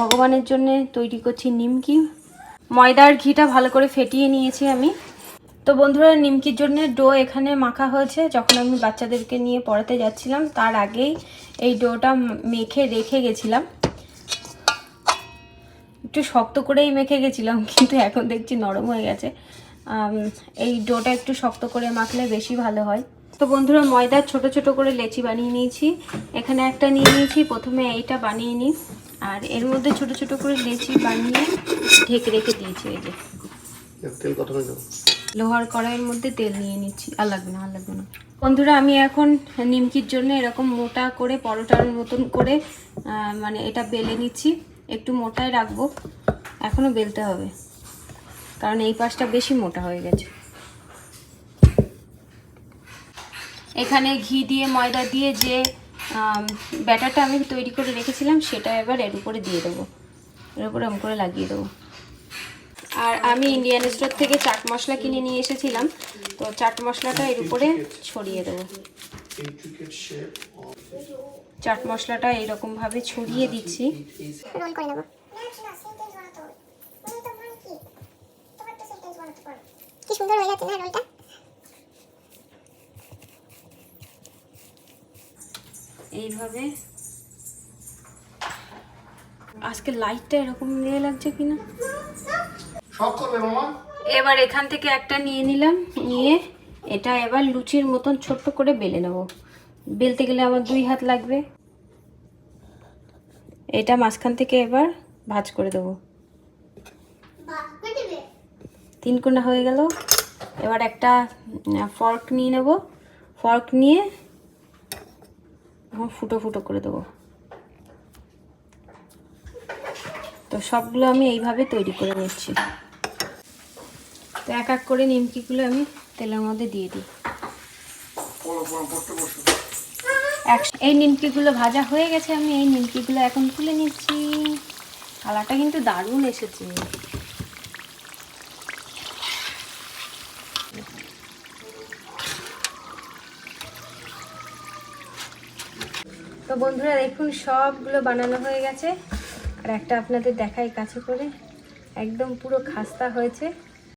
ভগবানের জন্য তৈরি করছি নিমকি। ময়দার ঘিটা ভালো করে ফেটিয়ে নিয়েছি আমি। তো বন্ধুরা, নিমকির জন্য ডো এখানে মাখা হয়েছে। যখন আমি বাচ্চাদেরকে নিয়ে পড়াতে যাচ্ছিলাম, তার আগেই এই ডোটা মেখে রেখে গেছিলাম। একটু শক্ত করেই মেখে গেছিলাম, কিন্তু এখন দেখছি নরম হয়ে গেছে। এই ডোটা একটু শক্ত করে মাখলে বেশি ভালো হয়। তো বন্ধুরা ময়দার ছোট ছোট করে লেচি বানিয়ে নিয়েছি। এখানে একটা নিয়ে নিয়েছি, প্রথমে এইটা বানিয়ে নিই। আর এর মধ্যে ছোট ছোট করে লেচি বানিয়ে ঢেকে রেখে দিয়েছি এই যে। তেল কত লোহার কড়াইয়ের মধ্যে তেল নিয়ে নিচ্ছি। আর লাগবে না আর লাগবে না। বন্ধুরা আমি এখন নিমকির জন্য এরকম মোটা করে পরোটার মতন করে মানে এটা বেলে নিচ্ছি। একটু মোটাই রাখব। এখনও বেলতে হবে। কারণ এই পাশটা বেশি মোটা হয়ে গেছে। এখানে ঘি দিয়ে ময়দা দিয়ে যে ব্যাটারটা আমি তৈরি করে রেখেছিলাম, সেটা এবার এর উপরে দিয়ে দেবো। এর উপরে এরকম করে লাগিয়ে দেবো। আর আমি ইন্ডিয়ান স্টোর থেকে চাট মশলা কিনে নিয়ে এসেছিলাম, তো চাট মশলাটা এর উপরে ছড়িয়ে দেবো। চাট মশলাটা এইরকমভাবে ছড়িয়ে দিচ্ছি। কি সুন্দর হয়ে যাচ্ছে না রোলটা এইভাবে। আজকে লাইটটা এরকম ইয়ে লাগছে কিনা? শখ করবে মামা? এবার এখান থেকে একটা নিয়ে নিলাম নিয়ে এটা এবার লুচির মতন ছোট্ট করে বেলে নেব। বেলতে গেলে আমার দুই হাত লাগবে। এটা মাঝখান থেকে এবার ভাজ করে দেবো। তিন কোনা হয়ে গেল। এবার একটা ফর্ক নিয়ে নেব। ফর্ক নিয়ে এখন ফুটো ফুটো করে দেবো। তো সবগুলো আমি এইভাবে তৈরি করে নিচ্ছি। তো এক এক করে নিমকিগুলো আমি তেলের মধ্যে দিয়ে দিই। এই নিমকিগুলো ভাজা হয়ে গেছে, আমি এই নিমকিগুলো এখন তুলে নিচ্ছি। কালারটা কিন্তু দারুণ এসেছে। তো বন্ধুরা দেখুন, সবগুলো বানানো হয়ে গেছে। আর একটা আপনাদের দেখাই কাছে করে। একদম পুরো খাস্তা হয়েছে।